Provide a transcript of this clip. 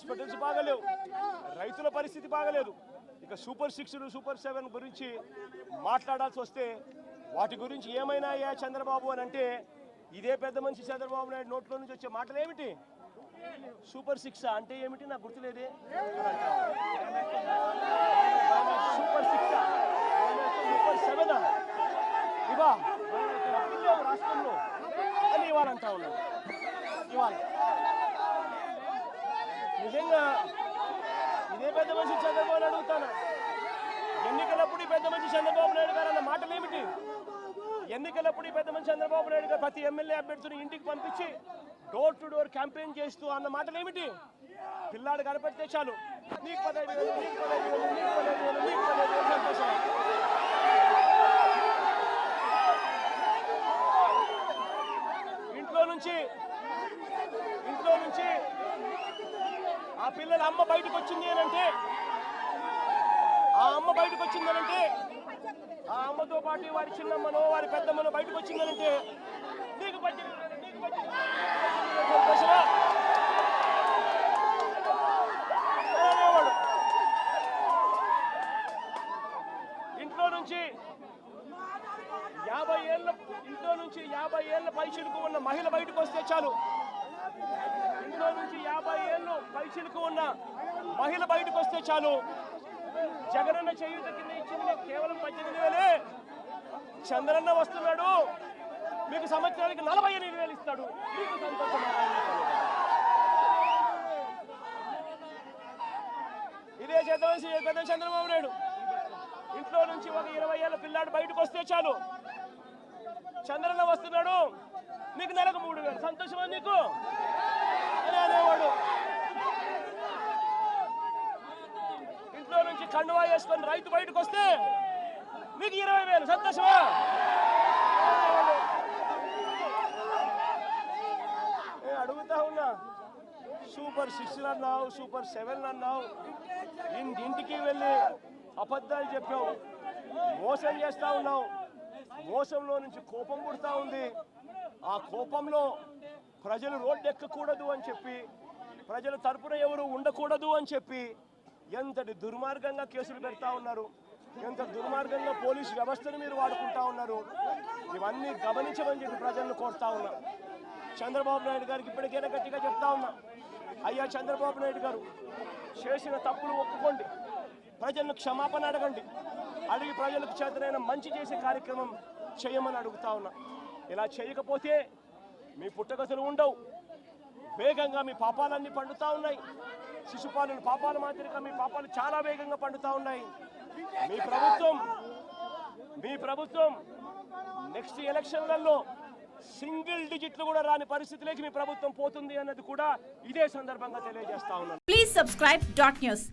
Hospitals బాగలేవు. రైతుల పరిస్థితి బాగలేదు. ఇక సూపర్ సిక్స్ సూపర్ సెవెన్ గురించి మాట్లాడాల్సి వస్తే వాటి గురించి ఏమైనా అయ్యా చంద్రబాబు అని అంటే ఇదే పెద్ద మనిషి చంద్రబాబు నాయుడు నోట్లో నుంచి వచ్చే మాటలు ఏమిటి సూపర్ సిక్స్ అంటే ఏమిటి? నాకు గుర్తులేదే. సూపర్ సిక్స్ సూపర్ సెవెన్ ఇవా? రాష్ట్రంలో అని ఇవాళ అంటా ఉన్నాను ఇవాళ. నిజంగా ఇదే పెద్ద మనిషి చంద్రబాబు అడుగుతాను? ఎన్నికలప్పుడు పెద్ద మనిషి చంద్రబాబు నాయుడు గారు అన్న మాటలు ఏమిటి? ఎన్నికలప్పుడు ఈ పెద్ద మనిషి చంద్రబాబు నాయుడు గారు ప్రతి ఎమ్మెల్యే అభ్యర్థిని ఇంటికి పంపించి డోర్ టు డోర్ క్యాంపెయిన్ చేస్తూ అన్న మాటలు ఏమిటి? పిల్లాడు కనపడితే చాలు. నీకు పదహైదు వేలు నీకు పదహైదు వేలు నీకు పదహైదు వేలు నీకు పదహైదు వేలు సంతోషం. ఇంట్లో నుంచి ఇంట్లో నుంచి ఆ పిల్లల అమ్మ బయటకు వచ్చింది అంటే ఆ అమ్మ బయటకు వచ్చిందనంటే ఆ అమ్మతో పాటు వారి చిన్నమ్మనో వారి పెద్దమ్మనో బయటకు వచ్చిందనంటే నీకు నీకు ఇంట్లో నుంచి యాభై ఏళ్ళ ఇంట్లో నుంచి యాభై ఏళ్ళ పైచిలుకు ఉన్న మహిళ బయటకు వస్తే చాలు. నుంచి యాభై ఏళ్ళు పైచిలుకు ఉన్న మహిళ బయటకు వస్తే చాలు. జగనన్న చేయుత కింద ఇచ్చింది కేవలం పద్దెనిమిది వేలే. చంద్రన్న వస్తున్నాడు. మీకు సంవత్సరానికి నలభై ఎనిమిది వేలు ఇస్తాడు. మీకు సంతోషం ఇదే చేద్దామని పెద్ద చంద్రబాబు నాయుడు. ఇంట్లో నుంచి ఒక ఇరవై ఏళ్ళ పిల్లాడు బయటకు వస్తే చాలు. చంద్రన్న వస్తున్నాడు. నీకు నెలకు మూడు వేలు. సంతోషమా నీకు? అనేవాడు ఇంట్లో నుంచి కండువా వేసుకొని రైతు బయటకు వస్తే మీకు ఇరవై వేలు. సంతోషమా? నేను అడుగుతా ఉన్నా. సూపర్ సిక్స్ అన్నావు సూపర్ సెవెన్ అన్నావు. ఇంటికి వెళ్ళి అబద్ధాలు చెప్పావు. మోసం చేస్తా ఉన్నావు. మోసంలో నుంచి కోపం పుడతా ఉంది. ఆ కోపంలో ప్రజలు రోడ్డు ఎక్కకూడదు అని చెప్పి ప్రజల తరపున ఎవరు ఉండకూడదు అని చెప్పి ఎంతటి దుర్మార్గంగా కేసులు పెడతా ఉన్నారు ఎంత దుర్మార్గంగా పోలీసు వ్యవస్థను మీరు వాడుకుంటా ఉన్నారు ఇవన్నీ గమనించమని చెప్పి ప్రజలను కోరుతా ఉన్నా. చంద్రబాబు నాయుడు గారికి ఇప్పటికైనా గట్టిగా చెప్తా ఉన్నా. అయ్యా చంద్రబాబు నాయుడు గారు చేసిన తప్పులు ఒప్పుకోండి. ప్రజలను క్షమాపణ అడగండి. అడిగి ప్రజలకు చేతనైన మంచి చేసే కార్యక్రమం చేయమని అడుగుతా ఉన్నా. ఇలా చేయకపోతే మీ పుట్టగతులు ఉండవు. వేగంగా మీ పాపాలన్నీ పండుతా ఉన్నాయి. శిశుపాలు పాపాల మాదిరిగా మీ పాపాలు చాలా వేగంగా పండుతూ ఉన్నాయి. మీ ప్రభుత్వం మీ ప్రభుత్వం నెక్స్ట్ ఎలక్షన్లలో సింగిల్ డిజిట్లు కూడా రాని పరిస్థితిలోకి మీ ప్రభుత్వం పోతుంది అన్నది కూడా ఇదే సందర్భంగా తెలియజేస్తా ఉన్నాను. Please subscribe dot news